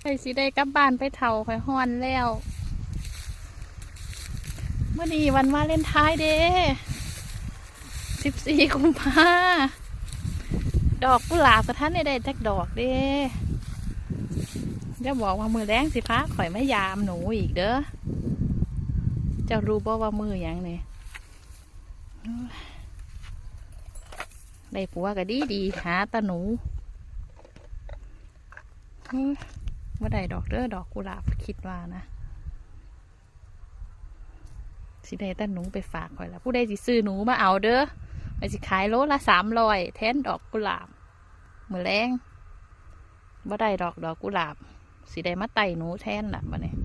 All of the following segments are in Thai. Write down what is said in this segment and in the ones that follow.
ไปสิได้กลับบ้านไปเท่าข่อยฮ้อนแล้วเมื่อนี้วันวาเลนไทน์เด้สิบสี่กุมภาดอกกุหลาบกระท่านได้ได้จักดอกเด้จะบอกว่ามือแรงสิพาข่อยไม่ยามหนูอีกเด้อเจะรู้บ่ว่ามืออย่างนี่ได้ผัวก็ดีดีหาตาหนู เมื่อใดดอกเด้อดอกกุหลาบคิดว่านะสิได้แต่หนูไปฝากคอยละผู้ใดสิซื้อหนูมาเอาเด้อไปสิขายโลละสามร้อยแทนดอกกุหลาบมือแรงบ่ได้ดอกดอกกุหลาบ สิได้มาไต่หนูแทนล่ะมาเนี่ย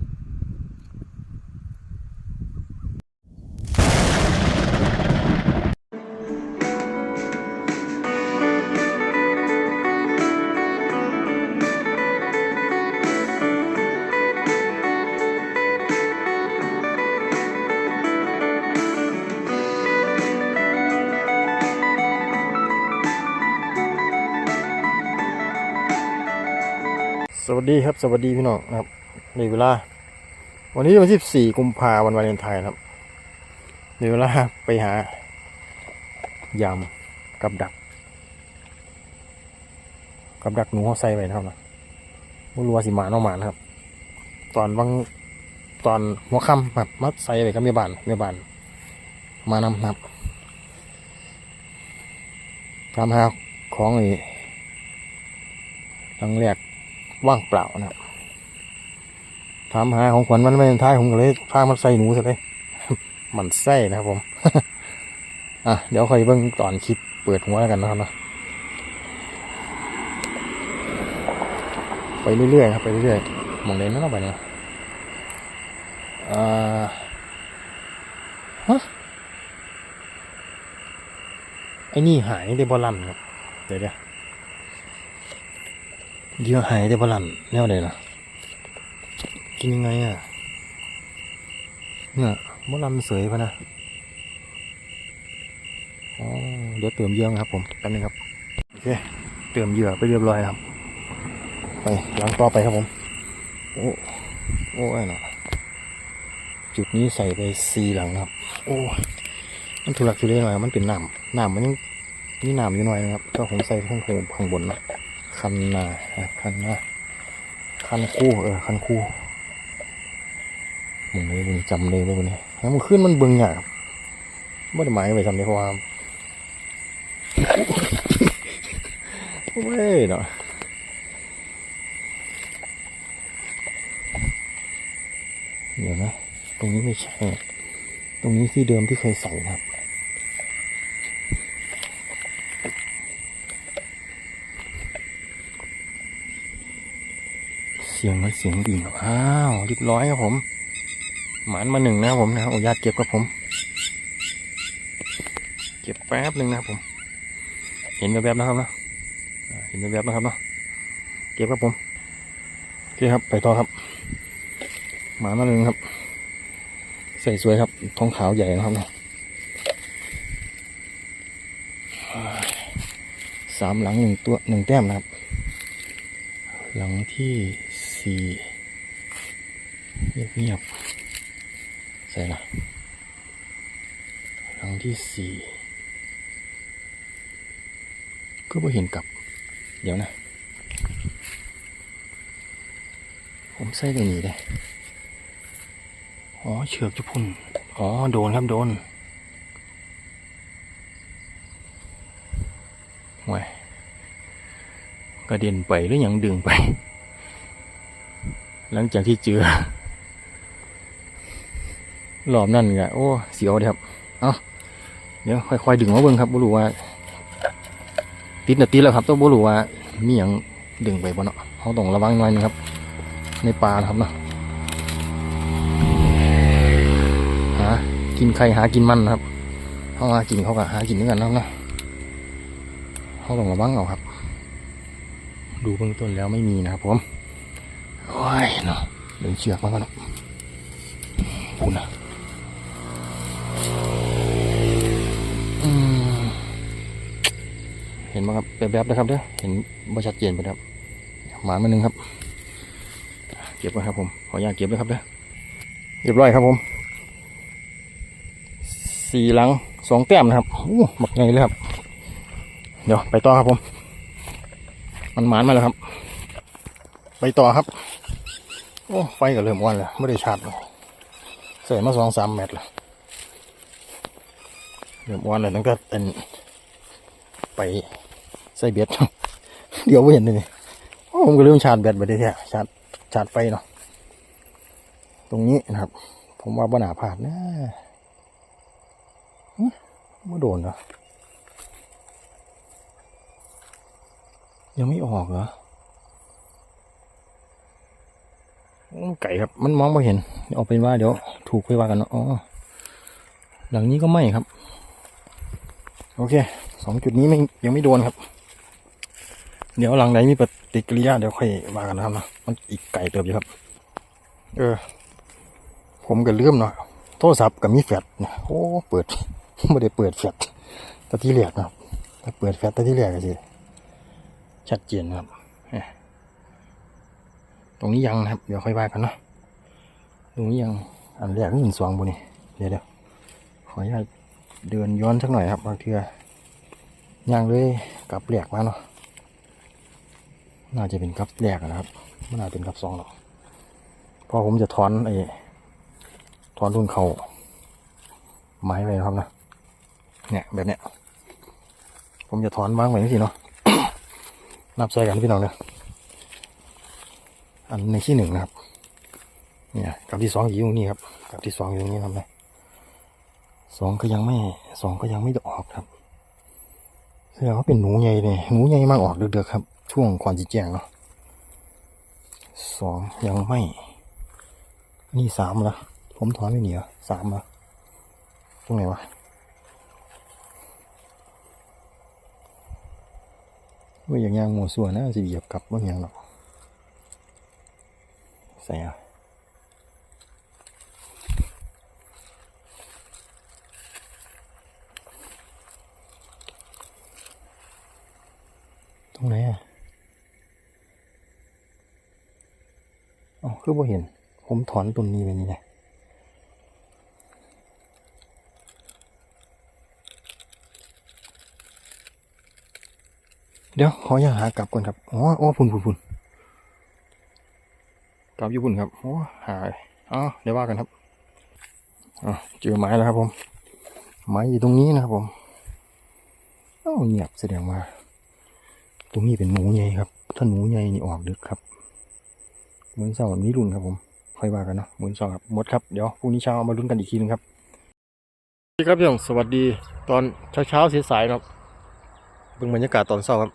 วัสดีครับ สวัสดีพี่น้องนะครับในเวลา วันนี้วันที่สี่กุมภาวันวาเลนไทน์ครับในเวลาไปหายำกับดัก กับดักหนูเขาใส่ไว้นะครับนะไม่รู้ว่าสิหมาเนอกหมานะครับ ตอนบางตอนหัวค่ำแบบมัดใส่ไว้กับเมียบ้านเมียบ้าน มานำครับตามหาของไอ้หลังแรก ว่างเปล่านะครับถามหาของขวัญมันไม่เป็นท้ายผมก็เลยพามันใส่หนูซะเลย มันไส้นะครับผม อะเดี๋ยวค่อยเบิ่งตอนคลิปเปิดหัวกันนะครับเนาะไปเรื่อยๆครับไปเรื่อยๆมองเล่นนั่นเอาไปเนี่ยอ่าฮะไอ้นี่หายได้บอลันครับ เดี๋ยวเดี๋ยว เยื่อหายได้บลันแนวใดล่ะ กินยังไงอะ เนี่ยบลันเสยปะนะอ๋อเดี๋ยวเติมเยื่อครับผมแป๊บนึงครับ โอเค เติมเยื่อไปเรียบร้อยครับ ไปหลังต่อไปครับผม โอ้ โอ้ยเนาะจุดนี้ใส่ไปสี่หลังครับ โอ้มันทุลักทุเลหน่อยมันเป็นน้ำน้ำมันยังนี่น้ำอยู่หน่อยนะครับ ก็ผมใส่ข้างบนข้างบนนะ คันนาคันนาคันคู่เออคันคู่มึงเลยมึงจำเลยว่ามึงนี่แล้วมึงขึ้นมันเบิ่งยากครับไม่ได้หมายไปจำเลยเพราะว่าเว้ยเนาะเดี๋ยวนะ ตรงนี้ไม่ใช่ ตรงนี้ที่เดิมที่เคยใส่นะครับ เสียงมันเสียงดิ่งอ้าวเรียบร้อยครับผม หมานมาหนึ่งนะครับผมนะครับอนุญาตเก็บครับผม เก็บแป๊บหนึ่งนะครับผม เห็นแบบๆนะครับนะเห็นแบบๆนะครับเนาะเก็บครับผมโอเคครับไปต่อครับ หมามาหนึ่งครับ ใส่สวยครับท้องขาวใหญ่นะครับเนาะสามหลังหนึ่งตัวหนึ่งแต้มนะครับ หลังที่ สี่เงียบๆใส่ละหลังที่สี่ก็ไม่เห็นกลับ เดี๋ยวนะ ผมใส่ตรงนี้เลยอ๋อเชือกจะพุ่น อ๋อ โดนครับโดนไว้ยกระเด็นไปหรือยังดึงไป หลังจากที่เจอหลอมนั่นไงโอ้ เสียวเลยครับ เอาเดี๋ยวค่อยๆดึงมาเบิ่งครับบุรุว่า ติดนะติดแล้วครับต้องบุรุว่ามีอย่างดึงไปบ่เนาะเขาต้องระวังหน่อยนึงครับ ในปลานะครับเนาะหากินไข่หากินมันนะครับเขาหากินเขาก็หากินด้วยกันนะครับเนาะเขาต้องระวังเอาครับ ดูเบื้องต้นแล้วไม่มีนะครับผมโอ้ย เนาะเดินเชือกมาก่อนเนาะพูดนะอืมเห็นไหมครับแบบๆนะครับเด้อเห็นบ่ชัดเจนไปครับหมามาหนึ่งครับก็บไว้ครับผมขออนุญาตเก็บเลยครับเด้อเรียบร้อยครับผมสี่หลังสองแต้มนะครับอู้หมักไงเลยครับ เดี๋ยวไปต่อครับผม มันหมานมาแล้วครับ ไปต่อครับ โอ้ไฟก็เริ่มอ่อนแล้วไม่ได้ชาร์จเลยใส่มาสองสามเมตรแล้วเริ่มอ่อนเลยตั้งแต่เป็นไปใส่เบ็ดเดี๋ยวไม่เห็นเลยโอ้ผมก็ลืมชาร์จแบตไปได้แท้ชาร์จชาร์จไฟเนาะตรงนี้นะครับ ผมว่าบ่หนาผ่านนะไม่โดนเหรอยังไม่ออกเหรอ ไก่ครับ มันมองไม่เห็นเอาเป็นว่าเดี๋ยวถูกไปว่ากันเนาะอ๋อหลังนี้ก็ไม่ครับ โอเคสองจุดนี้ไม่ยังไม่โดนครับ เดี๋ยวหลังไหนมีปฏิกิริยาเดี๋ยวค่อยว่ากันนะครับนะมันอีกไก่เติบอยู่ครับ เออ ผมก็ลืมเนาะโทรศัพท์กับมีแฟลชเนี่ยโอ้เปิดไม่ได้เปิดแฟลชแตที่เหลียกนะครับถ้าเปิดแฟลชแตที่เหลียกก็สิชัดเจนนะครับ ตรงนี้ยังนะครับ เดี๋ยวค่อยว่ากันเนาะตรงนี้ยังอันแรกนี่หินสวงบนนี่เดี๋ยวเดี๋ยวขออนุญาตเดินย้อนสักหน่อยครับบางเทือย่างเลยกับแหลกมาเนาะน่าจะเป็นกับแหลกนะครับไม่น่าเป็นกับสองหรอกเพอผมจะถอนไอ้ถอนรุ่นเขาไม้ไว้นะครับนะเนี่ยแบบเนี้ยผมจะถอนวางไว้นี่สิเนาะนับใส่กันพี่น้องเนอะ อันในที่หนึ่งนะครับ เนี่ยกับที่สองอยู่ตรงนี้ครับกับที่สองอยู่ตรงนี้ครับนะสองก็ยังไม่สองก็ยังไม่ออกครับแสดงว่าเป็นหนูใหญ่เลยหนูใหญ่มากออกเดือดๆครับ ช่วงก่อนจีแจงเนาะสองยังไม่ นี่สามละผมถอนไม่เหนียวสามละตรงไหนวะว่าอย่างยางหมูส่วนนะจะเหยียบกลับว่าอย่างหรอก ใส่อะตรงไหนอะอ๋อคือบ่เห็น ผมถอนต้นนี้ไปนี่นะเดี๋ยวขออย่าหากลับก่อนครับ อ๋ออ๋อพุ่นพุ่นพุ่น กลับญี่ปุ่นครับโอ้หายอ๋อเดี๋ยวว่ากันครับอ๋อเจอไม้แล้วครับผมไม้อยู่ตรงนี้นะครับผมเอ้าเงียบแสดงว่า ตรงนี้เป็นหนูใหญ่ครับ ถ้าหนูใหญ่นี่ออกดึกครับเหมือนเสาร์นี้รุ่นครับผมค่อยว่ากันเนาะเหมือนเสาร์ครับหมดครับเดี๋ยวพรุ่งนี้เช้ามาลุ้นกันอีกทีนึงครับสวัสดีครับพี่น้องสวัสดีตอนเช้าเช้าๆสายๆครับเบิ่งบรรยากาศตอนเช้าครับ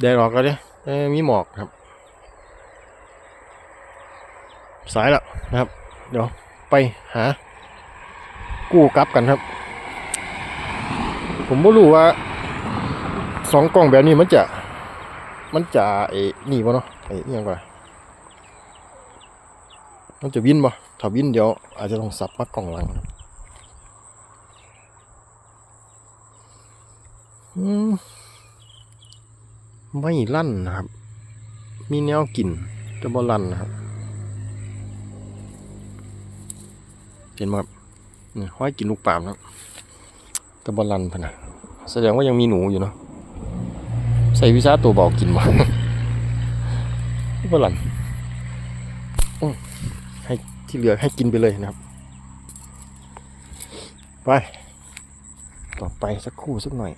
แดดออกแล้วเนี่ยเอ้ย มีหมอกครับ สายแล้วนะครับ เดี๋ยวไปหา กู้กลับกันครับ ผมไม่รู้ว่าสองกล้องแบบนี้มันจะ มันจะไอ้นี่บ่เนาะไอ้ยังก่อนมันจะวินบ่ถ้าวินเดี๋ยวอาจจะต้องสับมากล่องหลังครับ อืม ไม่ลั่นนะครับ มีแนวกลิ่นจะบ่ลั่นนะครับ เห็นไหมครับนี่ห้อยกินลูกปามนะครับแต่บ่ลั่นพะนะแสดงว่ายังมีหนูอยู่เนาะใส่วิชาตัวบอกกินบ่บ่ลั่นให้ที่เหลือให้กินไปเลยนะครับ ไป ต่อไปสักคู่สักหน่อย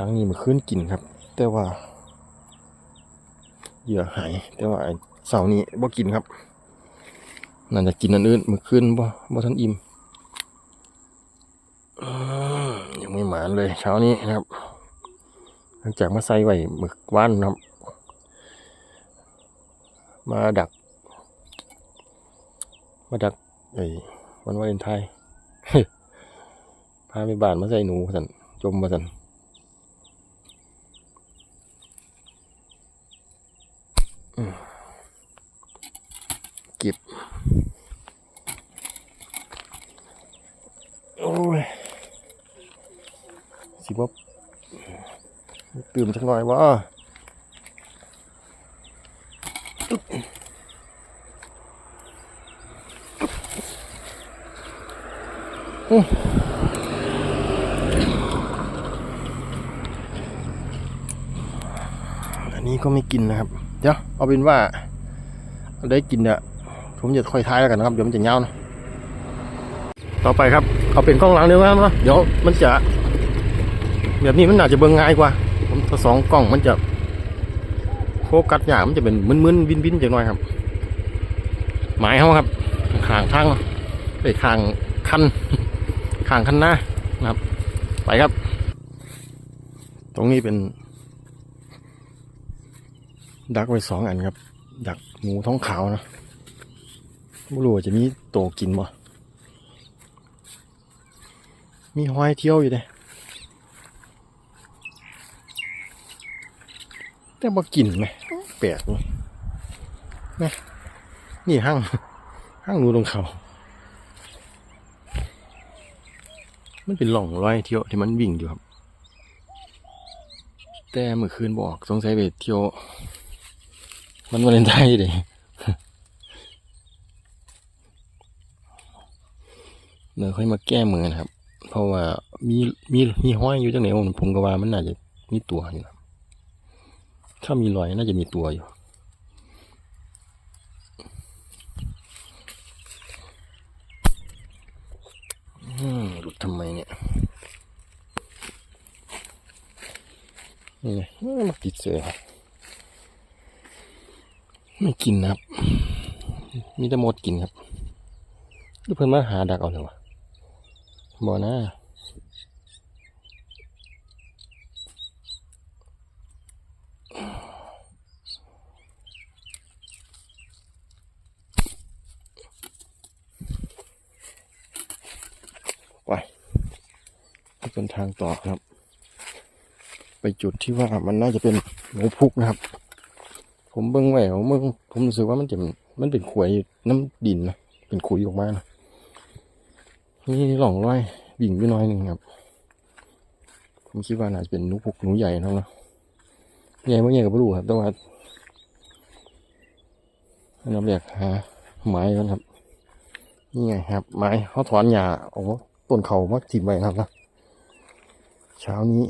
ลังนี้มันขึ้นกินครับ แต่ว่าเหยื่อหาย แต่ว่าเสานี้บ่กินครับน่าจะกินอันอื่นมือขึ้นบ่บ่ทันอิ่มยังไม่หมานเลยเช้านี้นะครับ หลังจากมาใส่ไว้หมึกว่านนะครับ มาดัก มาดักไอ้วันวาเลนไทน์พาไปบ้านมาใส่หนูสันจมมาสัน เก็บ โอ้ย สิบว่าตื่มสักหน่อยวะอันนี้ก็ไม่กินนะครับ เดี๋ยวเอาเป็นว่าได้กินเนี่ยผมจะค่อยท้ายแล้วกันนะครับเดี๋ยวมันจะเงานะต่อไปครับเอาเป็นกล้องหลังเดียวกันนะเดี๋ยวมันจะ แบบนี้มันอาจจะเบิ่งง่ายกว่า ผมถ้าสองกล้องมันจะโฟกัสยากมันจะเป็นมึนๆวินๆจังหน่อยครับ หมายเขาครับข้างทางไปข้างคันข้างคันหน้านะครับ ไปครับ ตรงนี้เป็น ดักไว้สองอันครับ ดักหมูท้องขาวนะไม่รู้จะมีโตกินบ่ มีหอยเที่ยวอยู่เด้แต่บ่กินไหมแปลกเลยแม่นี่ห้างห้างหนูตรงเขา มันเป็นหล่องรอยเที่ยวที่มันวิ่งอยู่ครับ แต่เมื่อคืนบอกสงสัยไปเที่ยว มันวาเลนไทน์ด้เดี๋ยวค่อยมาแก้มือนะครับ เพราะว่ามีมีมีห้อยอยู่จังไหนผมก็ว่ามันน่าจะมีตัวอยู่นะถ้ามีรอยน่าจะมีตัวอยู่หลุดทำไมเนี่ยนี่ไงเอ้ยมาติดเสือ ไม่กินนะครับ มีแต่หมดกินครับหรือเพิ่อนมาหาดักเอาเลยวะบ่นะไปเป็นทางต่อครับ ไปจุดที่ว่ามันน่าจะเป็นหนูพุกนะครับ ผมเบิ้งไว้ผมเบิ้งผมรู้สึกว่ามันจะมันเป็นขวยน้ำดินนะเป็นขุยออกมานะนี่หล่องร้อยบิ่งไปน้อยหนึ่งครับ ผมคิดว่าน่าจะเป็นหนูพุกหนูใหญ่เท่านะใหญ่ไม่ใหญ่กับไม่รู้ครับแต่ว่าอันดับแรกหาไม้ก่อนครับนี่ไงครับ ไม้เขาถอนหญ้าโอ้ต้นเขามาถิ่มไว้ครับนะเช้านี้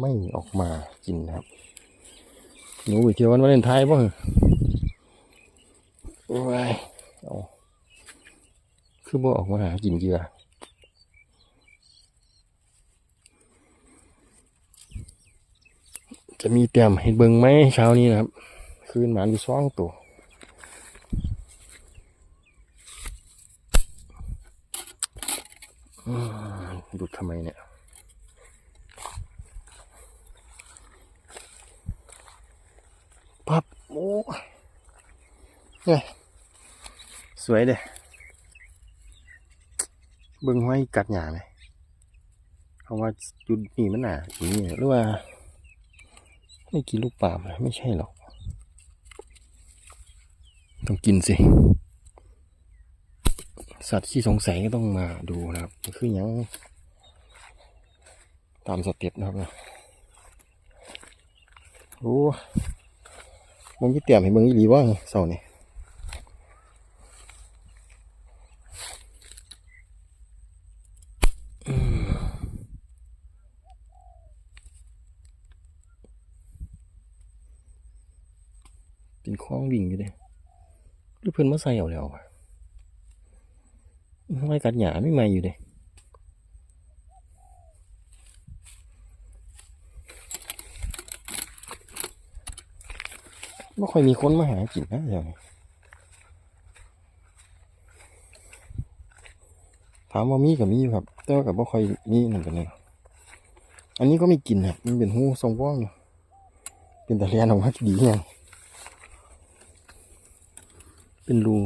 ไม่ออกมากินครับ หนูไปเที่ยววันวาเลนไทน์ป่ะโอ้ยเอาคือบ่ออกมาหากินเหยื่อจะมีเตรียมให้เบิ่งไหมเช้านี้นะครับ คืนหมานอยู่สองตัวอืมดูดทำไมเนี่ย ปั๊บ โอ้เนี่ยสวยเด้เบิ่งไว้กัดหยาไหมเขาว่าจุดนี้มันหนาอย่างนี้หรือว่า ไม่กินลูกปลาไหมไม่ใช่หรอก ต้องกินสิ สัตว์ที่สงสัยก็ต้องมาดูนะครับคือหยังตามสเต็ปนะครับนะโอ้ มึงจะเตรียมให้มึงอีหลีว่าเสาเนี่ยเป็นคล้องวิ่งอยู่เด้หรือเพิ่อนมาใส่เอาแล้ววะไม่กัดหยาไม่มาอยู่เด้ ไม่ค่อยมีคนมาหากินนะเดี๋ยวนี้ถามว่ามีกับมีอยู่ครับ แต่ว่ากับว่าค่อยมีนั่นเป็นไงอันนี้ก็ไม่กินครับมันเป็นหูทรงว่องอยู่เป็นตะเลียนออกมาดียังเป็นรู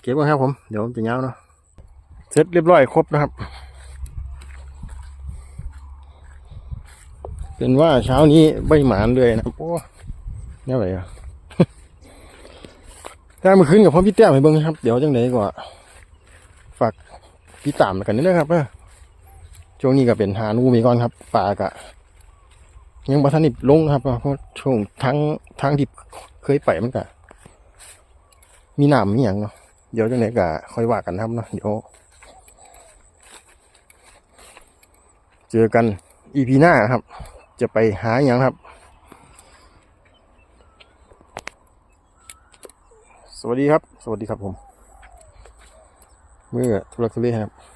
เก็บไว้ครับผม เดี๋ยวจะเงาเนาะเสร็จเรียบร้อยครบนะครับ เป็นว่าเช้านี้ใบหมานเลยนะโอ้ยนี่อะไรอะถ้ามาขึ้นกับพ่อพี่แต้มให้เบิ้งครับ เดี๋ยวจังไหนก็ฝากพี่ตามกันนิดนะครับช่วงนี้ก็เป็นหานูมีก่อนครับปลากะยังบัทันิบลงครับเพราะช่วงทั้งทั้งที่เคยไปมันกะมีหนามมีอย่างเนาะเดี๋ยวจังไหนกะค่อยว่ากันครับเนาะเดี๋ยวเจอกันอีพีหน้าครับ จะไปหาอย่างครับ สวัสดีครับ สวัสดีครับผม เมื่อทุลักทุเลครับ